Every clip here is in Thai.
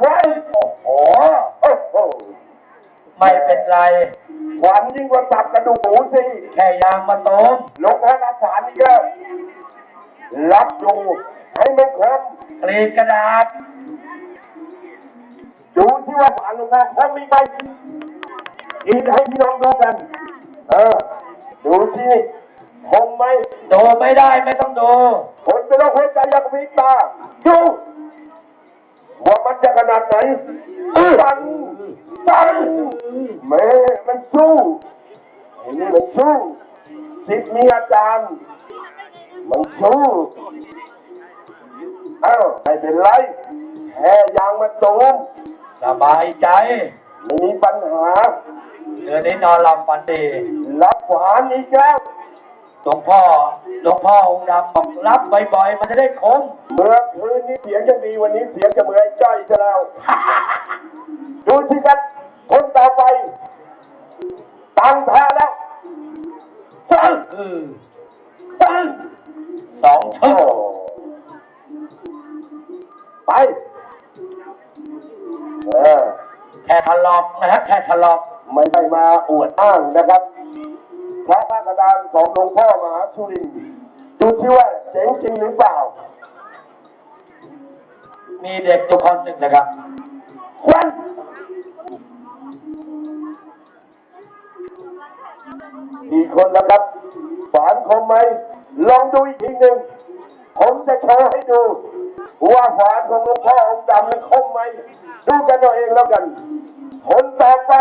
ไว้โอ้โหโอ้โหไม่เป็นไรขวัญยิ่งกว่าสับกระดูกหมูสิแค่ยางมาโตมหลวงพ่อรับขวัญนี่ก็รับอยู่ให้มันคมกรีดกระดาษ ดูที่ว่าขวัญหลวงพ่อคมมีไหมอีกให้พี่น้องดูกัน เออ ดูที่คมไหมดูไม่ได้ไม่ต้องดู คนเป็นโรคหัวใจอยากมีตาดูว่ามัน จะขนาดไหนสั่นสั่นแม่มันสู้ไอ้นี่มันสู้สิทธิ์มีอาจารย์ มันสู้เอ้าไม่เป็นไรแค่ยางมาตูมสบายใจไม่มีปัญหาเดือนนี้นอนหลับฝันดีรับขวานอีกแล้ว หลวงพ่อ หลวงพ่อองค์ดำบอกรับบ่อยๆ มันจะได้คม เมื่อคืนนี้เสียงจะดีวันนี้เสียงจะเหมือนไอ้จ้อยซะแล้ว ดูสิครับคนต่อไปตั้งท่าแล้วสั่งอือสั่งสองโอ้ชึกไป เออแค่ทะลอกนะฮะแค่ทะลอก ไม่ได้มาอวดอ้างนะครับ พระพระกระดานของหลวงพ่อมหาสุรินทร์ดูที่ว่าเจ๋งจริงหรือเปล่า มีเด็กอยู่คนหนึ่งนะครับควันกี่คนแล้วครับฝานคมไหมลองดูอีกทีหนึ่งผมจะโชว์ให้ดูว่าฝานของหลวงพ่อองค์ดำมันคมไหมดูกันเอาเองแล้วกันคนต่อไป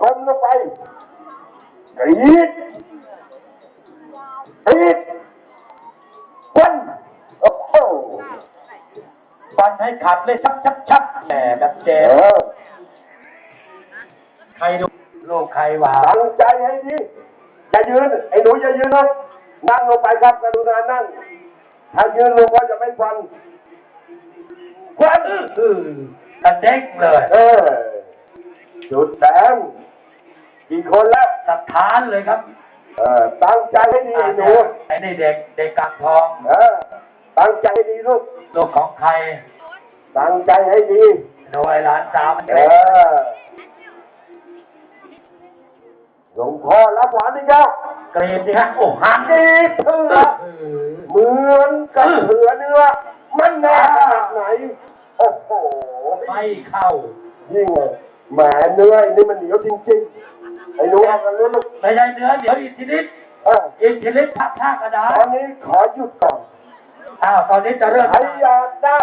กลมลงไปกรีดกรีดควันโอ้โหฟันให้ขัดเลยชักชักชักแหมแบบเจ็เอบอใครดูลูกใครวะตั้งใจให้ดีอย่ายืน ไอ้หนูอย่ายืนนะนั่งลงไปครับกรุณานั่ง ถ้ายืนลงก็จะไม่ฟันควันอือกระเด้งเลย เออจุดแสง กี่คนแล้วสถานเลยครับเออตั้งใจให้ดีไอ้หนูไอ้นี่เด็กเด็กกางทองเออตั้งใจให้ดีลูกลูกของใครตั้งใจให้ดีโดยหลานสาวมันเอเด็กอหลวงพ่อรับหวานอีกแล้วกรีดสิฮะโอ้หักดีเถือเหมือนกับเถือเนื้อมันแน่ขนาดไหนโอ้โหไม่เข้ายิ่งเลยแหมเนื้อไอ้นี่มันเหนียวจริงๆ ไอ้หนูเอากันรู้ลูกไม่ใช่เนื้อเดี๋ยวอิทธิฤทธิ์เอออิทธิฤทธิ์ทับท่ากระดาตษอนนี้ขอหยุดก่อนอ้าวตอนนี้จะเริ่มใครอยากได้